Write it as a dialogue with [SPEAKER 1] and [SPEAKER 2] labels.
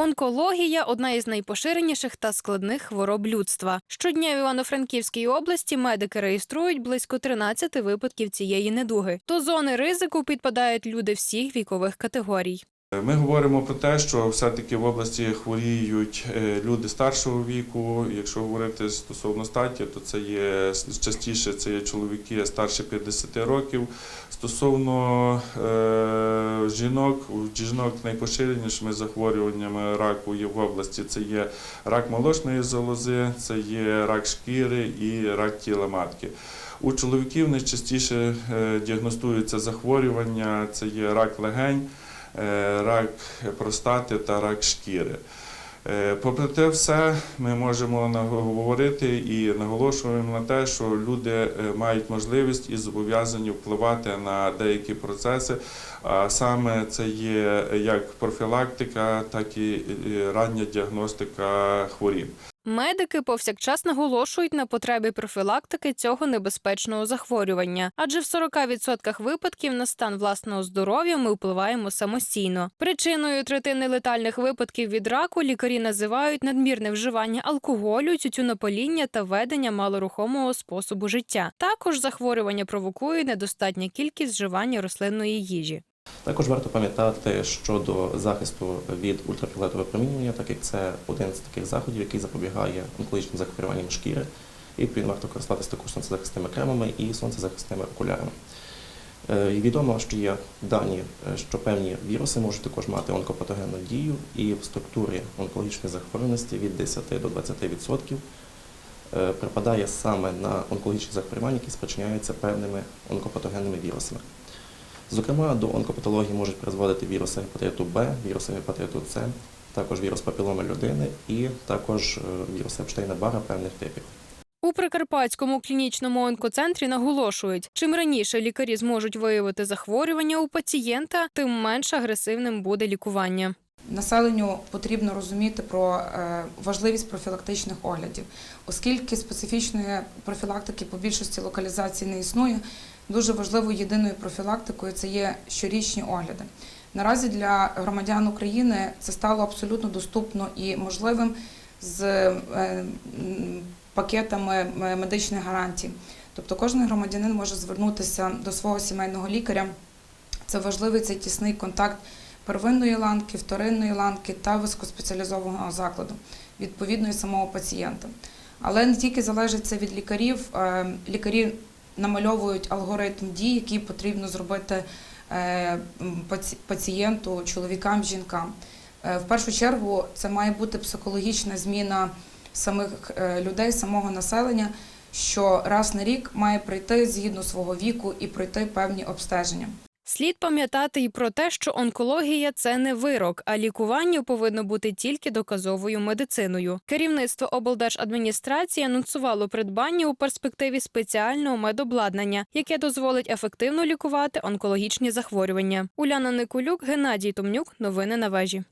[SPEAKER 1] Онкологія одна із найпоширеніших та складних хвороб людства. Щодня в Івано-Франківській області медики реєструють близько 13 випадків цієї недуги. До зони ризику підпадають люди всіх вікових категорій.
[SPEAKER 2] Ми говоримо про те, що все-таки в області хворіють е, люди старшого віку. Якщо говорити стосовно статі, то це є частіше це є чоловіки старше 50 років. Стосовно е, жінок, у жінок найпоширенішими захворюваннями раку є в області. Це є рак молочної залози, це є рак шкіри і рак тіла матки. У чоловіків найчастіше е, діагностуються захворювання, це є рак легень рак простати та рак шкіри. Е, Попри те все, ми можемо говорити і наголошуємо на те, що люди е, мають можливість і зобов'язані впливати на деякі процеси, а саме це є як профілактика, так і е, рання діагностика хворіб.
[SPEAKER 1] Медики повсякчас наголошують на потребі профілактики цього небезпечного захворювання, адже в 40% випадків на стан власного здоров'я ми впливаємо самостійно. Причиною третини летальних випадків від раку лікарі називають надмірне вживання алкоголю, тютюнопаління та ведення малорухомого способу життя. Також захворювання провокує недостатня кількість вживання рослинної їжі.
[SPEAKER 3] Також варто пам'ятати щодо захисту від ультрафіолетового промінювання, так як це один з таких заходів, який запобігає онкологічним захворюванням шкіри. І відповідно варто користуватися також сонцезахисними кремами і сонцезахисними окулярами. Е, Відомо, що є дані, е, що певні віруси можуть також мати онкопатогенну дію, і в структурі онкологічної захворюваності від 10 до 20% е, припадає саме на онкологічні захворювання, які спричиняються певними онкопатогенними вірусами. Зокрема, до онкопатології можуть призводити віруси гепатиту Б, віруси гепатиту С, також вірус папіломи людини і також е, вірус Епштейна-Бара певних типів.
[SPEAKER 1] У Прикарпатському клінічному онкоцентрі наголошують, чим раніше лікарі зможуть виявити захворювання у пацієнта, тим менш агресивним буде лікування.
[SPEAKER 4] Населенню потрібно розуміти про е, важливість профілактичних оглядів, оскільки специфічної профілактики по більшості локалізацій не існує. Дуже важливою єдиною профілактикою це є щорічні огляди. Наразі для громадян України це стало абсолютно доступно і можливим з е, пакетами е, медичних гарантій. Тобто кожен громадянин може звернутися до свого сімейного лікаря. Це важливий цей тісний контакт первинної ланки, вторинної ланки та високоспеціалізованого закладу, відповідно і самого пацієнта. Але не тільки залежить це від лікарів, е, лікарі намальовують алгоритм дій, який потрібно зробити е, пацієнту, чоловікам, жінкам. Е, В першу чергу це має бути психологічна зміна самих людей, самого населення, що раз на рік має прийти згідно свого віку і пройти певні обстеження.
[SPEAKER 1] Слід пам'ятати і про те, що онкологія це не вирок, а лікування повинно бути тільки доказовою медициною. Керівництво облдержадміністрації анонсувало придбання у перспективі спеціального медобладнання, яке дозволить ефективно лікувати онкологічні захворювання. Уляна Никулюк, Геннадій Томнюк. Новини на вежі.